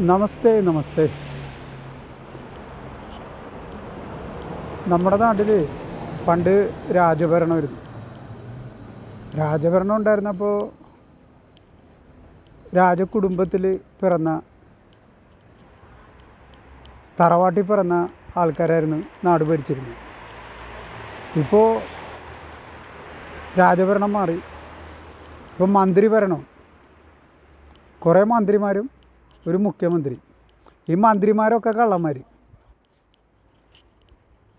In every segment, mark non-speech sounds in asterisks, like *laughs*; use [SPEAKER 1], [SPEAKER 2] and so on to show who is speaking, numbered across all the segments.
[SPEAKER 1] നമസ്തേ നമസ്തേ. നമ്മുടെ നാട്ടിൽ പണ്ട് രാജഭരണമായിരുന്നു രാജഭരണം ഉണ്ടായിരുന്നപ്പോൾ രാജകുടുംബത്തിൽ പിറന്ന തറവാട്ടിൽ പിറന്ന ആൾക്കാരായിരുന്നു നാട് ഭരിച്ചിരുന്നത്. ഇപ്പോൾ രാജഭരണം മാറി. ഇപ്പോൾ മന്ത്രി ഭരണം കുറേ മന്ത്രിമാരും ഒരു മുഖ്യമന്ത്രി. ഈ മന്ത്രിമാരൊക്കെ കള്ളന്മാർ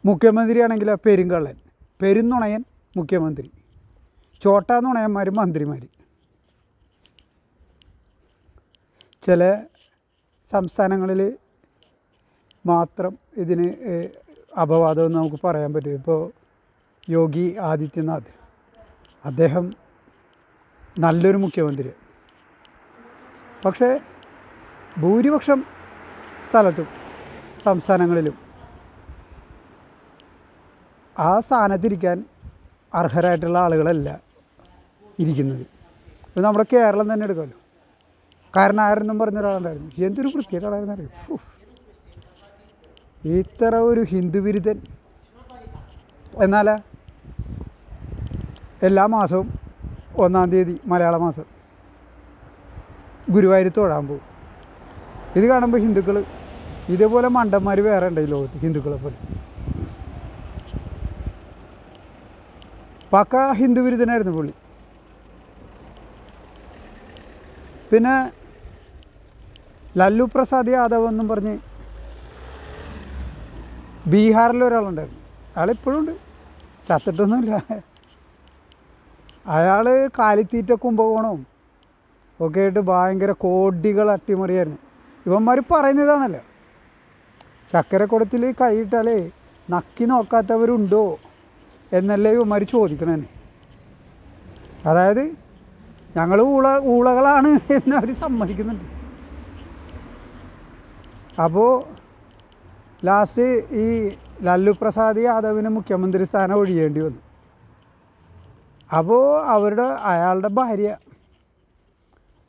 [SPEAKER 1] മുഖ്യമന്ത്രിയാണെങ്കിൽ പെരുങ്കള്ളൻ പെരുന്നുണയൻ മുഖ്യമന്ത്രി ചോട്ടാ നുണയന്മാർ മന്ത്രിമാർ ചില സംസ്ഥാനങ്ങളിൽ മാത്രം ഇതിന് അപവാദമെന്ന് നമുക്ക് പറയാൻ പറ്റും. ഇപ്പോൾ യോഗി ആദിത്യനാഥ് അദ്ദേഹം നല്ലൊരു മുഖ്യമന്ത്രി പക്ഷേ ഭൂരിപക്ഷം സ്ഥലത്തും സംസ്ഥാനങ്ങളിലും ആ സ്ഥാനത്തിരിക്കാൻ അർഹരായിട്ടുള്ള ആളുകളല്ല ഇരിക്കുന്നത്. ഇത് നമ്മുടെ കേരളം തന്നെ എടുക്കാമല്ലോ. കാരണം ആരെന്നും പറഞ്ഞ ഒരാളുണ്ടായിരുന്നു എന്തൊരു പ്രത്യേക ആളായിരുന്നു ഇത്ര ഒരു ഹിന്ദു വിരുദ്ധൻ എന്നാൽ എല്ലാ മാസവും ഒന്നാം തീയതി മലയാള മാസം. ഗുരുവായൂർ തൊഴാൻ പോകും. ഇത് കാണുമ്പോൾ ഹിന്ദുക്കൾ ഇതേപോലെ മണ്ടന്മാർ വേറെ ഉണ്ട് ഈ ലോകത്ത് ഹിന്ദുക്കളെ പോലെ. പക്ക ഹിന്ദു വിരുദ്ധനായിരുന്നു പുള്ളി. പിന്നെ ലല്ലു പ്രസാദ് യാദവ് എന്നും പറഞ്ഞ് ബീഹാറിൽ ഒരാളുണ്ടായിരുന്നു. അയാളിപ്പോഴും ഉണ്ട്. ചത്തിട്ടൊന്നുമില്ല. അയാൾ കാലിത്തീറ്റ കുംഭകോണവും ഒക്കെ ആയിട്ട് ഭയങ്കര കോടികൾ അട്ടിമറിയായിരുന്നു. ഇവന്മാർ പറയുന്നതാണല്ലോ. ചക്കരക്കുടത്തിൽ കൈയിട്ടാലേ നക്കി നോക്കാത്തവരുണ്ടോ എന്നല്ലേ ഇവന്മാർ ചോദിക്കണേ അതായത് ഞങ്ങൾ ഊള ഊളകളാണ് *laughs* എന്ന് സമ്മതിക്കുന്നുണ്ട്. അപ്പോൾ ലാസ്റ്റ് ഈ ലല്ലു പ്രസാദ് യാദവിന് മുഖ്യമന്ത്രി സ്ഥാനം ഒഴിയേണ്ടി വന്നു. അപ്പോൾ അവരുടെ അയാളുടെ ഭാര്യ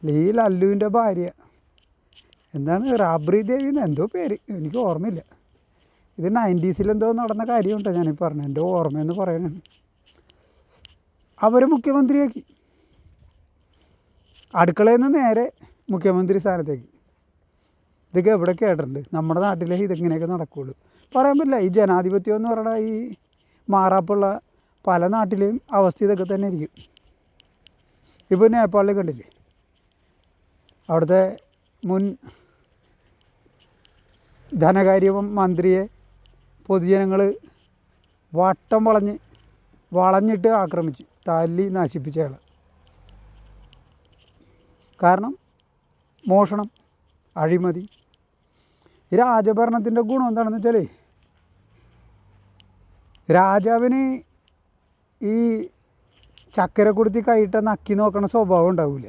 [SPEAKER 1] ഈ ലല്ലുവിന്റെ ഭാര്യ എന്താണ്? റാബ്രി ദേവി എന്തോ പേര്. എനിക്ക് ഓർമ്മയില്ല. ഇത് നയന്റീസിൽ എന്തോ നടന്ന കാര്യമുണ്ടോ ഞാനീ പറഞ്ഞത്. എന്റെ ഓർമ്മയെന്ന് പറയാനാണ് അവർ മുഖ്യമന്ത്രിയാക്കി. അടുക്കളയിൽ നിന്ന് നേരെ മുഖ്യമന്ത്രി സ്ഥാനത്തേക്ക്. ഇതൊക്കെ എവിടെ കേട്ടിട്ടുണ്ട്? നമ്മുടെ നാട്ടിലെ ഇതെങ്ങനെയൊക്കെ നടക്കുകയുള്ളൂ പറയാൻ പറ്റില്ല. ഈ ജനാധിപത്യം എന്ന് പറയുന്ന ഈ മാറാപ്പുള്ള പല നാട്ടിലെയും അവസ്ഥ ഇതൊക്കെ തന്നെ ഇരിക്കും. ഇപ്പോൾ നേപ്പാളിൽ കണ്ടില്ലേ? അവിടുത്തെ മുൻ ധനകാര്യ മന്ത്രിയെ പൊതുജനങ്ങൾ വട്ടം വളഞ്ഞ് വളഞ്ഞിട്ട് ആക്രമിച്ചു തല്ലി നശിപ്പിച്ച കാരണം മോഷണം അഴിമതി. ഈ രാജഭരണത്തിന്റെ ഗുണം എന്താണെന്ന് വെച്ചാൽ രാജാവിന് ഈ ചക്കര കൊടുത്തി കൈയിട്ട നക്കി നോക്കണ സ്വഭാവം ഉണ്ടാവില്ല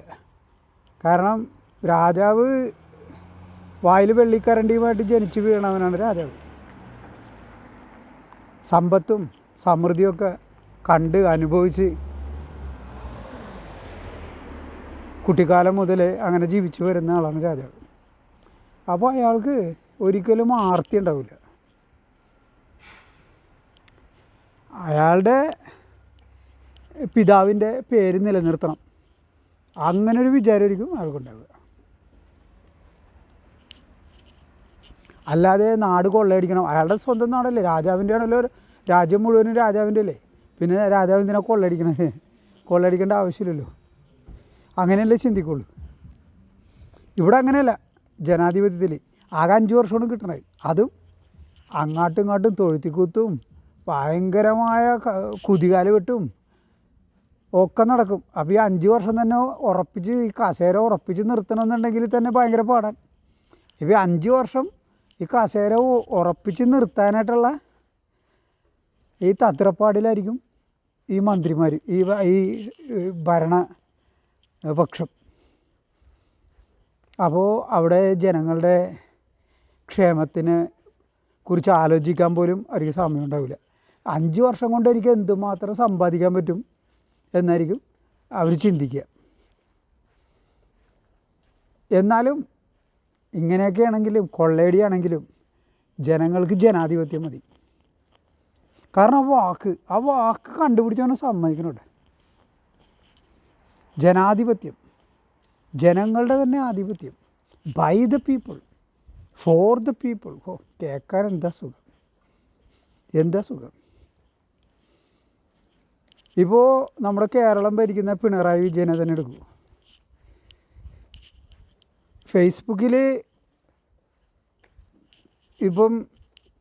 [SPEAKER 1] കാരണം രാജാവ് വായിൽ വെള്ളിക്കരണ്ടിയുമായിട്ട് ജനിച്ചു വീണവനാണ് രാജാവ്. സമ്പത്തും സമൃദ്ധിയൊക്കെ കണ്ട് അനുഭവിച്ച് കുട്ടിക്കാലം മുതൽ അങ്ങനെ ജീവിച്ചു വരുന്ന ആളാണ് രാജാവ്. അപ്പോൾ അയാൾക്ക് ഒരിക്കലും ആർത്തി ഉണ്ടാവില്ല. അയാളുടെ പിതാവിന്റെ പേര് നിലനിർത്തണം. അങ്ങനൊരു വിചാരമായിരിക്കും അയാൾക്കുണ്ടാവുക. അല്ലാതെ നാട് കൊള്ളയടിക്കണം. അയാളുടെ സ്വന്തം നാടല്ലേ? രാജാവിന്റെ ആണല്ലോ രാജ്യം മുഴുവനും രാജാവിന്റെ അല്ലേ പിന്നെ രാജാവ് എന്തിനാ കൊള്ളയടിക്കണത്? കൊള്ളയടിക്കേണ്ട ആവശ്യമില്ലല്ലോ. അങ്ങനെയല്ലേ ചിന്തിക്കുള്ളൂ. ഇവിടെ അങ്ങനെയല്ല. ജനാധിപത്യത്തിൽ ആകെ അഞ്ച് വർഷമാണ് കിട്ടണത്. അതും അങ്ങാട്ടും ഇങ്ങോട്ടും തൊഴുത്തിക്കുത്തും ഭയങ്കരമായ കുതികാല വെട്ടും ഒക്കെ നടക്കും. അപ്പോൾ ഈ അഞ്ച് വർഷം തന്നെ ഉറപ്പിച്ച് ഈ കസേര ഉറപ്പിച്ച് നിർത്തണമെന്നുണ്ടെങ്കിൽ തന്നെ ഭയങ്കര പാടാൻ ഇപ്പോൾ അഞ്ച് വർഷം ഈ കസേര ഉറപ്പിച്ച് നിർത്താനായിട്ടുള്ള ഈ തത്രപ്പാടിലായിരിക്കും ഈ മന്ത്രിമാർ ഈ ഈ ഭരണ പക്ഷം. അപ്പോൾ അവിടെ ജനങ്ങളുടെ ക്ഷേമത്തിന് കുറിച്ച് ആലോചിക്കാൻ പോലും അവർക്ക് സമയം ഉണ്ടാവില്ല അഞ്ച് വർഷം കൊണ്ട് എനിക്ക് എന്തുമാത്രം സമ്പാദിക്കാൻ പറ്റും എന്നായിരിക്കും അവർ ചിന്തിക്കുക. എന്നാലും ഇങ്ങനെയൊക്കെ ആണെങ്കിലും കൊള്ളയടിയാണെങ്കിലും ജനങ്ങൾക്ക് ജനാധിപത്യം മതി. കാരണം ആ വാക്ക് ആ വാക്ക് കണ്ടുപിടിച്ചവനെ സമ്മതിക്കണോട്ടെ? ജനാധിപത്യം ജനങ്ങളുടെ തന്നെ ആധിപത്യം. By the people for the people ഓ കേൾക്കാൻ എന്താ സുഖം? എന്താ സുഖം? ഇപ്പോൾ നമ്മുടെ കേരളം ഭരിക്കുന്ന പിണറായി വിജയനെ തന്നെ എടുക്കൂ. ഫേസ്ബുക്കിൽ ഇപ്പം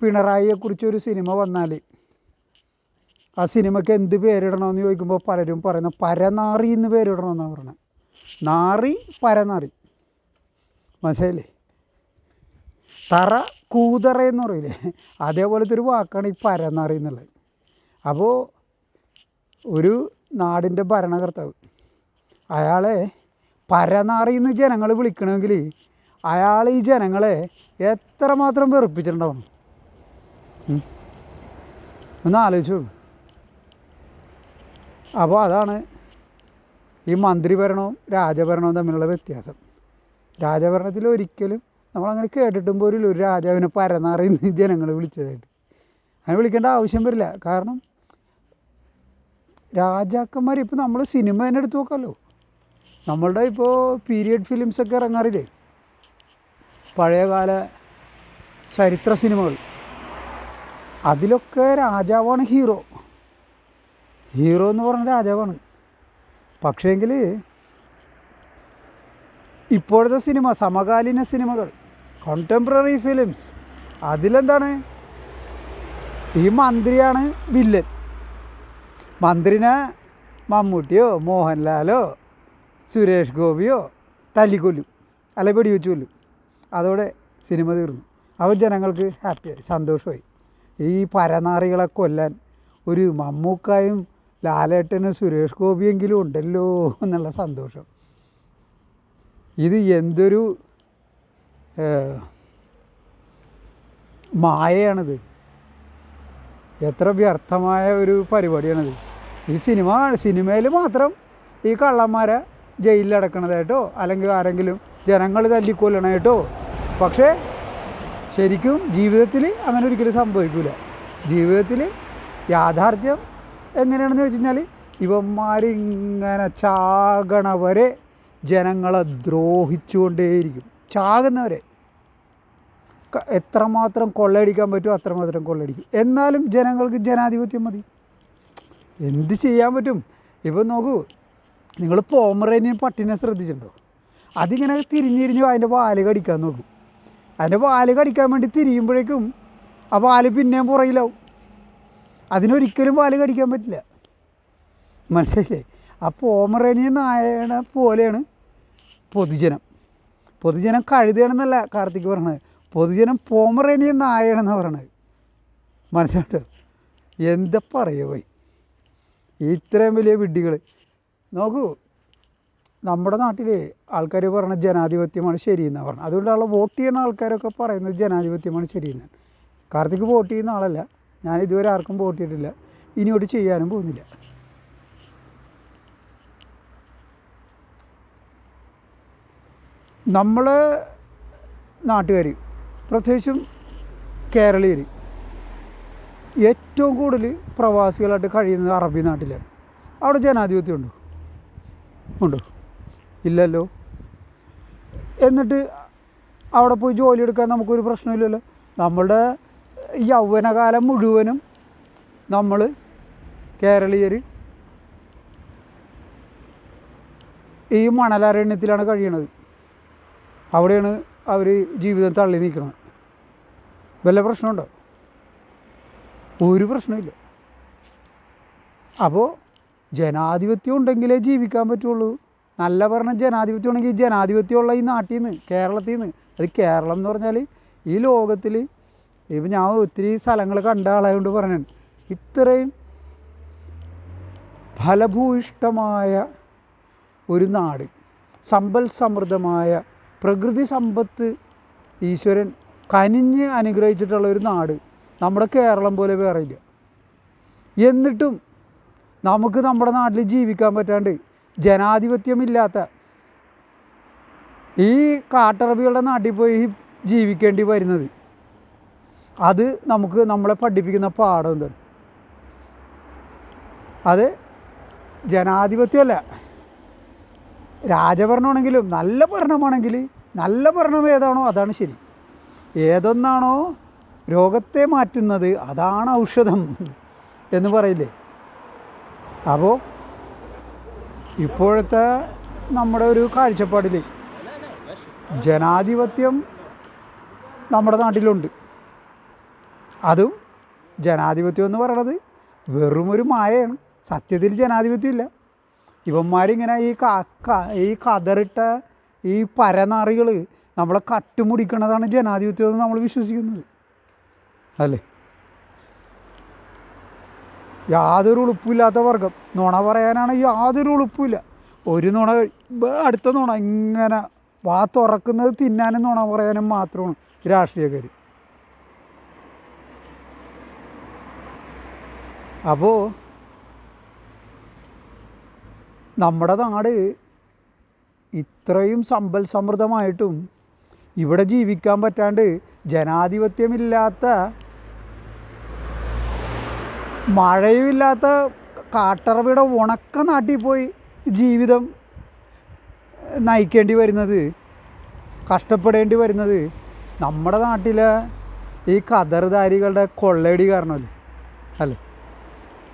[SPEAKER 1] പിണറായിയെക്കുറിച്ചൊരു സിനിമ വന്നാൽ ആ സിനിമയ്ക്ക് എന്ത് പേരിടണമെന്ന് ചോദിക്കുമ്പോൾ പലരും പറയുന്ന പരനാറി എന്ന് പേരിടണമെന്നാണ് പറയുന്നത് നാറി പരനാറി. മനസ്സിലായില്ലേ? തറ കൂതറ എന്ന് പറയില്ലേ? അതേപോലത്തെ ഒരു വാക്കാണ് ഈ പരനാറി എന്നുള്ളത്. അപ്പോൾ ഒരു നാടിന്റെ ഭരണകർത്താവ് അയാളെ പരനാറി എന്ന് ജനങ്ങൾ വിളിക്കണമെങ്കിൽ അയാൾ ഈ ജനങ്ങളെ എത്രമാത്രം വെറുപ്പിച്ചിട്ടുണ്ടാവും. ഒന്ന് ആലോചിച്ചു അപ്പോൾ അതാണ് ഈ മന്ത്രിഭരണവും രാജഭരണവും തമ്മിലുള്ള വ്യത്യാസം. രാജഭരണത്തിൽ ഒരിക്കലും നമ്മളങ്ങനെ കേട്ടിട്ടും പോലും ഒരു രാജാവിനെ പരനാറിന്ന് ജനങ്ങൾ വിളിച്ചതായിട്ട്. അങ്ങനെ വിളിക്കേണ്ട ആവശ്യം വരില്ല. കാരണം രാജാക്കന്മാർ ഇപ്പോൾ നമ്മൾ സിനിമ തന്നെ എടുത്ത് നോക്കാമല്ലോ നമ്മളുടെ ഇപ്പോൾ പീരിയഡ് ഫിലിംസൊക്കെ ഇറങ്ങാറില്ലേ? പഴയകാല ചരിത്ര സിനിമകൾ. അതിലൊക്കെ രാജാവാണ് ഹീറോ. ഹീറോ എന്ന് പറഞ്ഞ രാജാവാണ്. പക്ഷേങ്കിൽ ഇപ്പോഴത്തെ സിനിമ സമകാലീന സിനിമകൾ കോണ്ടംപററി ഫിലിംസ് അതിലെന്താണ്? ഈ മന്ത്രിയാണ് വില്ലൻ. മന്ത്രിനെ മമ്മൂട്ടിയോ മോഹൻലാലോ സുരേഷ് ഗോപിയോ തല്ലിക്കൊല്ലും. അല്ലെ വെടിവെച്ച് കൊല്ലും. അതോടെ സിനിമ തീർന്നു. അപ്പോൾ ജനങ്ങൾക്ക് ഹാപ്പിയായി സന്തോഷമായി. ഈ പരനാറികളെ കൊല്ലാൻ ഒരു മമ്മൂക്കായും ലാലേട്ടനും സുരേഷ് ഗോപിയെങ്കിലും ഉണ്ടല്ലോ എന്നുള്ള സന്തോഷം. ഇത് എന്തൊരു മായയാണിത്. എത്ര വ്യർത്ഥമായ ഒരു പരിപാടിയാണിത്. ഈ സിനിമ സിനിമയിൽ മാത്രം ഈ കള്ളന്മാരെ ജയിലിൽ അടക്കണതായിട്ടോ അല്ലെങ്കിൽ ആരെങ്കിലും ജനങ്ങൾ തല്ലിക്കൊല്ലണമായിട്ടോ പക്ഷേ ശരിക്കും ജീവിതത്തിൽ അങ്ങനെ ഒരിക്കലും സംഭവിക്കില്ല ജീവിതത്തിൽ യാഥാർത്ഥ്യം എങ്ങനെയാണെന്ന് വെച്ച് കഴിഞ്ഞാൽ ഇവന്മാരിങ്ങനെ ചാകണവരെ ജനങ്ങളെ ദ്രോഹിച്ചുകൊണ്ടേയിരിക്കും. ചാകുന്നവരെ എത്രമാത്രം കൊള്ളയടിക്കാൻ പറ്റുമോ അത്രമാത്രം കൊള്ളയടിക്കും. എന്നാലും ജനങ്ങൾക്ക് ജനാധിപത്യം മതി. എന്ത് ചെയ്യാൻ പറ്റും? ഇപ്പം നോക്കൂ നിങ്ങൾ പോമറേനിയൻ പട്ടിനെ ശ്രദ്ധിച്ചിട്ടുണ്ടോ? അതിങ്ങനെ തിരിഞ്ഞിരിഞ്ഞ് അതിന്റെ വാൽ കടിക്കാൻ നോക്കും. അതിന്റെ വാൽ കടിക്കാൻ വേണ്ടി തിരിയുമ്പോഴേക്കും ആ വാൽ പിന്നെയും പുറയിലാവും അതിനൊരിക്കലും വാൽ കടിക്കാൻ പറ്റില്ല. മനസ്സിലായില്ലേ? ആ പോമറേനിയൻ നായനെ പോലെയാണ് പൊതുജനം. പൊതുജനം കഴുതയാണെന്നല്ല കാർത്തിക് പറയണത്. പൊതുജനം പോമറേനിയൻ നായയാണെന്നാണ് പറയണത്. മനസ്സിലായിട്ടോ? എന്താ പറയുക പോയി? ഇത്രയും വലിയ വിഡ്ഢികൾ നോക്കൂ നമ്മുടെ നാട്ടിൽ ആൾക്കാർ പറഞ്ഞ ജനാധിപത്യമാണ് ശരിയെന്നാണ് പറഞ്ഞത് അതുകൊണ്ടുള്ള വോട്ട് ചെയ്യുന്ന ആൾക്കാരൊക്കെ പറയുന്നത് ജനാധിപത്യമാണ് ശരിയെന്ന്. കാർത്തിക് വോട്ട് ചെയ്യുന്ന ആളല്ല. ഞാൻ ഇതുവരെ ആർക്കും വോട്ട് ചെയ്തിട്ടില്ല. ഇനിയോട്ട് ചെയ്യാനും പോകുന്നില്ല. നമ്മൾ നാട്ടുകാർ പ്രത്യേകിച്ചും കേരളീയർ ഏറ്റവും കൂടുതൽ പ്രവാസികളായിട്ട് കഴിയുന്നത് അറബി നാട്ടിലാണ്. അവിടെ ജനാധിപത്യം ഉണ്ടോ? ഇല്ലല്ലോ. എന്നിട്ട് അവിടെ പോയി ജോലി എടുക്കാൻ നമുക്കൊരു പ്രശ്നമില്ലല്ലോ. നമ്മളുടെ യൗവനകാലം മുഴുവനും നമ്മൾ കേരളീയർ ഈ മണലാരണ്യത്തിലാണ് കഴിയണത്. അവിടെയാണ് അവർ ജീവിതം തള്ളി നീക്കുന്നത് വല്ല പ്രശ്നമുണ്ടോ? ഒരു പ്രശ്നമില്ല അപ്പോൾ ജനാധിപത്യം ഉണ്ടെങ്കിലേ ജീവിക്കാൻ പറ്റുള്ളൂ. നല്ല പറഞ്ഞ ജനാധിപത്യം ഉണ്ടെങ്കിൽ ജനാധിപത്യമുള്ള ഈ നാട്ടിൽ നിന്ന് കേരളത്തിൽ നിന്ന് അത് കേരളം എന്ന് പറഞ്ഞാൽ ഈ ലോകത്തിൽ ഇപ്പം ഞാൻ ഒത്തിരി സ്ഥലങ്ങൾ കണ്ട ആളായതുകൊണ്ട് പറഞ്ഞു ഇത്രയും ഫലഭൂയിഷ്ടമായ ഒരു നാട് സമ്പൽ സമൃദ്ധമായ പ്രകൃതി സമ്പത്ത് ഈശ്വരൻ കനിഞ്ഞ് അനുഗ്രഹിച്ചിട്ടുള്ള ഒരു നാട് നമ്മുടെ കേരളം പോലെ വേറെ ഇല്ല. എന്നിട്ടും നമുക്ക് നമ്മുടെ നാട്ടിൽ ജീവിക്കാൻ പറ്റാണ്ട് ജനാധിപത്യമില്ലാത്ത ഈ കാട്ടറബികളുടെ നാട്ടിൽ പോയി ജീവിക്കേണ്ടി വരുന്നത്. അത് നമുക്ക് നമ്മളെ പഠിപ്പിക്കുന്ന പാഠം എന്താണ് അത് ജനാധിപത്യമല്ല. രാജഭരണമാണെങ്കിലും നല്ല ഭരണമാണെങ്കിൽ നല്ല ഭരണം ഏതാണോ അതാണ് ശരി. ഏതൊന്നാണോ രോഗത്തെ മാറ്റുന്നത് അതാണ് ഔഷധം എന്ന് പറയില്ലേ? അപ്പോൾ ഇപ്പോഴത്തെ നമ്മുടെ ഒരു കാഴ്ചപ്പാടിൽ ജനാധിപത്യം നമ്മുടെ നാട്ടിലുണ്ട്. അതും ജനാധിപത്യം എന്ന് പറയണത് വെറും ഒരു മായയാണ്. സത്യത്തിൽ ജനാധിപത്യമില്ല. ഇവന്മാരിങ്ങനെ ഈ ഈ കതറിട്ട ഈ പരനാറികൾ നമ്മളെ കട്ടുമുടിക്കണതാണ് ജനാധിപത്യം എന്ന് നമ്മൾ വിശ്വസിക്കുന്നത്. അല്ലേ? യാതൊരു ഉളുപ്പില്ലാത്ത വർഗം നുണ പറയാനാണ് യാതൊരു ഉളുപ്പില്ല. ഒരു നുണ അടുത്ത നുണ ഇങ്ങനെ വാ തുറക്കുന്നത് തിന്നാനും നുണ പറയാനും മാത്രമാണ് രാഷ്ട്രീയക്കാർ അപ്പോൾ നമ്മുടെ നാട് ഇത്രയും സമ്പൽ സമൃദ്ധമായിട്ടും ഇവിടെ ജീവിക്കാൻ പറ്റാണ്ട് ജനാധിപത്യമില്ലാത്ത മഴയുമില്ലാത്ത കാട്ടറബിയുടെ ഉണക്ക നാട്ടിൽ പോയി ജീവിതം നയിക്കേണ്ടി വരുന്നത് കഷ്ടപ്പെടേണ്ടി വരുന്നത് നമ്മുടെ നാട്ടിലെ ഈ കതറുധാരികളുടെ കൊള്ളയടി കാരണമല്ലേ? അല്ലേ?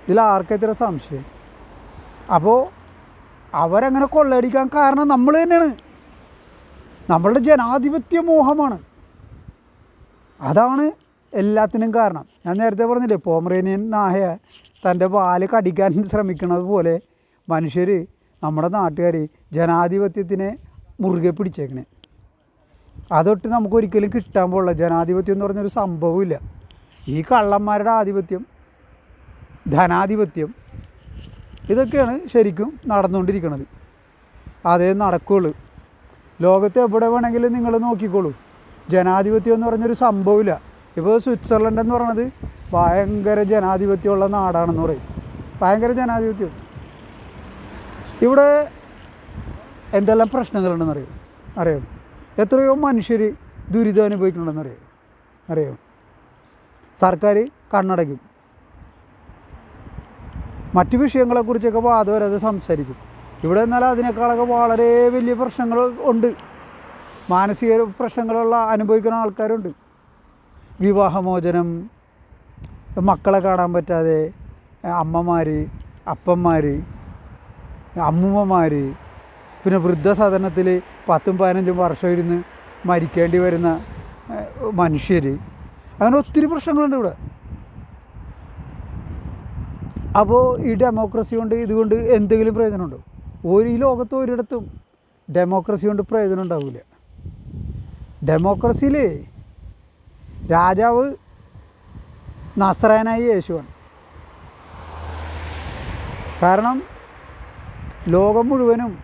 [SPEAKER 1] ഇതിൽ ആർക്കെത്ര സംശയം? അപ്പോൾ അവരങ്ങനെ കൊള്ളയടിക്കാൻ കാരണം നമ്മൾ തന്നെയാണ്. നമ്മളുടെ ജനാധിപത്യ മോഹമാണ്. അതാണ് എല്ലാത്തിനും കാരണം. ഞാൻ നേരത്തെ പറഞ്ഞില്ലേ പോമറേനിയൻ നായ തന്റെ വാൽ കടിക്കാൻ *laughs* ശ്രമിക്കുന്നത് പോലെ മനുഷ്യർ നമ്മുടെ നാട്ടുകാർ ജനാധിപത്യത്തിനെ മുറുകെ പിടിച്ചേക്കണേ. അതൊട്ട് നമുക്കൊരിക്കലും കിട്ടാൻ പോലുള്ള ജനാധിപത്യം എന്ന് പറഞ്ഞൊരു സംഭവമില്ല ഈ കള്ളന്മാരുടെ ആധിപത്യം ധനാധിപത്യം ഇതൊക്കെയാണ് ശരിക്കും നടന്നുകൊണ്ടിരിക്കുന്നത് അതേ നടക്കുകയുള്ളൂ ലോകത്ത് എവിടെ വേണമെങ്കിലും നിങ്ങൾ നോക്കിക്കോളൂ. ജനാധിപത്യം എന്ന് പറഞ്ഞൊരു സംഭവമില്ല ഇപ്പോൾ സ്വിറ്റ്സർലൻഡ് എന്ന് പറയുന്നത് ഭയങ്കര ജനാധിപത്യമുള്ള നാടാണെന്ന് പറയും. ഭയങ്കര ജനാധിപത്യം. ഇവിടെ എന്തെല്ലാം പ്രശ്നങ്ങളുണ്ടെന്ന് അറിയാം? അറിയാം എത്രയോ മനുഷ്യർ ദുരിതം അനുഭവിക്കുന്നുണ്ടെന്ന് അറിയാം? അറിയാം സർക്കാർ കണ്ണടയ്ക്കും. മറ്റു വിഷയങ്ങളെക്കുറിച്ചൊക്കെ വാദം വരാതെ സംസാരിക്കും. ഇവിടെ എന്നാൽ അതിനേക്കാളൊക്കെ വളരെ വലിയ പ്രശ്നങ്ങൾ ഉണ്ട്. മാനസിക പ്രശ്നങ്ങളുള്ള അനുഭവിക്കുന്ന ആൾക്കാരുണ്ട്. വിവാഹമോചനം മക്കളെ കാണാൻ പറ്റാതെ അമ്മമാർ അപ്പന്മാർ അമ്മൂമ്മമാർ പിന്നെ വൃദ്ധസദനത്തിൽ പത്തും പതിനഞ്ചും വർഷം ഇരുന്ന് മരിക്കേണ്ടി വരുന്ന മനുഷ്യർ അങ്ങനെ ഒത്തിരി പ്രശ്നങ്ങളുണ്ട് ഇവിടെ. അപ്പോൾ ഈ ഡെമോക്രസി കൊണ്ട് ഇതുകൊണ്ട് എന്തെങ്കിലും പ്രയോജനമുണ്ടോ? ഒരു ഈ ലോകത്ത് ഒരിടത്തും ഡെമോക്രസി കൊണ്ട് പ്രയോജനം ഉണ്ടാവില്ല ഡെമോക്രസിയിൽ രാജാവ് നസ്രായനായി യേശുവാണ്. കാരണം ലോകം മുഴുവനും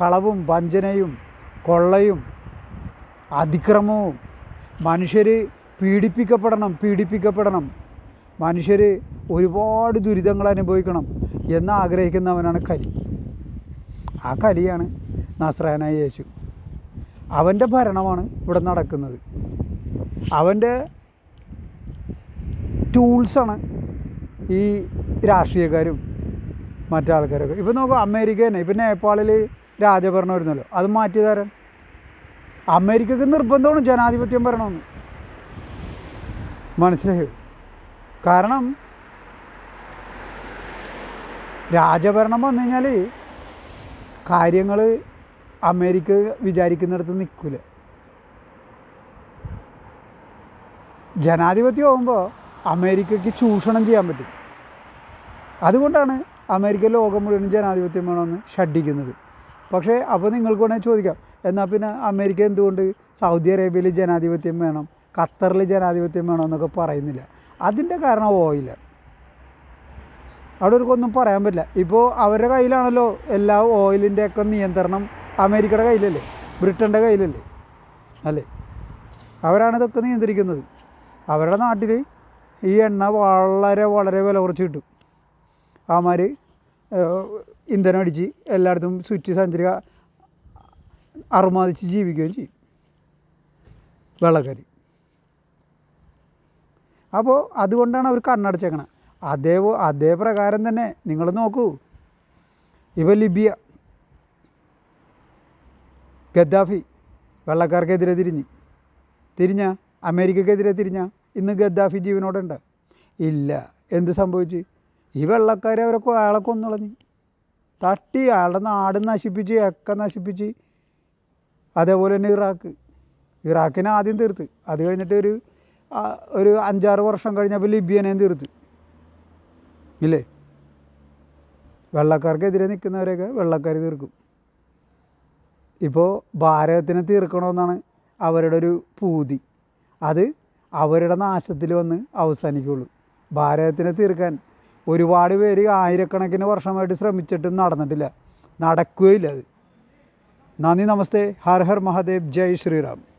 [SPEAKER 1] കളവും വഞ്ചനയും കൊള്ളയും അതിക്രമവും മനുഷ്യർ പീഡിപ്പിക്കപ്പെടണം പീഡിപ്പിക്കപ്പെടണം. മനുഷ്യർ ഒരുപാട് ദുരിതങ്ങൾ അനുഭവിക്കണം എന്ന് ആഗ്രഹിക്കുന്നവനാണ് കലി. ആ കലിയാണ് നസ്രായനായ യേശു. അവന്റെ ഭരണമാണ് ഇവിടെ നടക്കുന്നത്. അവന്റെ ടൂൾസാണ് ഈ രാഷ്ട്രീയക്കാരും മറ്റാൾക്കാരൊക്കെ. ഇപ്പം നോക്കുക അമേരിക്ക തന്നെ. ഇപ്പം നേപ്പാളിൽ രാജഭരണം വരുന്നല്ലോ അത് മാറ്റി തരാൻ അമേരിക്കക്ക് നിർബന്ധമാണ് ജനാധിപത്യം വരണമെന്ന്. മനസ്സിലായോ? കാരണം രാജഭരണം വന്നു കഴിഞ്ഞാൽ കാര്യങ്ങൾ അമേരിക്ക വിചാരിക്കുന്നിടത്ത് നിൽക്കില്ല ജനാധിപത്യം ആകുമ്പോൾ അമേരിക്കയ്ക്ക് ചൂഷണം ചെയ്യാൻ പറ്റും. അതുകൊണ്ടാണ് അമേരിക്ക ലോകം മുഴുവൻ ജനാധിപത്യം വേണമെന്ന് ഷഡിക്കുന്നത് പക്ഷേ അപ്പോൾ നിങ്ങൾക്ക് വേണമെങ്കിൽ ചോദിക്കാം. എന്നാൽ പിന്നെ അമേരിക്ക എന്തുകൊണ്ട് സൗദി അറേബ്യയിൽ ജനാധിപത്യം വേണം ഖത്തറിൽ ജനാധിപത്യം വേണമെന്നൊക്കെ പറയുന്നില്ല. അതിന്റെ കാരണം ഓയിലാണ് അവിടെ ഒരുക്കൊന്നും പറയാൻ പറ്റില്ല. ഇപ്പോൾ അവരുടെ കയ്യിലാണല്ലോ എല്ലാ ഓയിലിന്റെയൊക്കെ നിയന്ത്രണം അമേരിക്കയുടെ കയ്യിലല്ലേ? ബ്രിട്ടന്റെ കയ്യിലല്ലേ? അല്ലേ? അവരാണ് ഇതൊക്കെ നിയന്ത്രിക്കുന്നത്. അവരുടെ നാട്ടിൽ ഈ എണ്ണ വളരെ വളരെ വില കുറച്ച് കിട്ടും. ആമാർ ഇന്ധനം അടിച്ച് എല്ലായിടത്തും സ്വിച്ച് സഞ്ചരിക്കുക അറുമാതിച്ച് ജീവിക്കുകയും ചെയ്യും. വെള്ളക്കാർ അപ്പോൾ അതുകൊണ്ടാണ് അവർ കണ്ണടച്ചേക്കണത് അതേ അതേ പ്രകാരം തന്നെ നിങ്ങൾ നോക്കൂ. ഇവ ലിബിയ ഗദ്ദാഫി വെള്ളക്കാർക്കെതിരെ തിരിഞ്ഞ്. തിരിഞ്ഞ? അമേരിക്കക്കെതിരെ തിരിഞ്ഞ? ഇന്ന് ഗദ്ദാഫി ജീവനോടുണ്ട്. ഇല്ല. എന്ത് സംഭവിച്ചു? ഈ വെള്ളക്കാർ അവരൊക്കെ അയാളെ കൊന്നുളഞ്ഞു തട്ടി അയാളുടെ നാട് നശിപ്പിച്ച് ഒക്കെ നശിപ്പിച്ച്. അതേപോലെ തന്നെ ഇറാഖ്. ഇറാഖിനെ ആദ്യം തീർത്ത്. അത് കഴിഞ്ഞിട്ട് ഒരു ഒരു അഞ്ചാറ് വർഷം കഴിഞ്ഞപ്പോൾ ലിബിയനെയും തീർത്ത്. ഇല്ലേ? വെള്ളക്കാർക്കെതിരെ നിൽക്കുന്നവരെയൊക്കെ വെള്ളക്കാർ തീർക്കും. ഇപ്പോൾ ഭാരതത്തിനെ തീർക്കണമെന്നാണ് അവരുടെ ഒരു പൂതി. അത് അവരുടെ നാശത്തിൽ വന്ന് അവസാനിക്കുള്ളൂ. ഭാരതത്തിനെ തീർക്കാൻ ഒരുപാട് പേര് ആയിരക്കണക്കിന് വർഷമായിട്ട് ശ്രമിച്ചിട്ടും നടന്നിട്ടില്ല. നടക്കുകയില്ല അത്. നന്ദി നമസ്തേ. ഹർ ഹർ മഹാദേവ്. ജയ് ശ്രീറാം.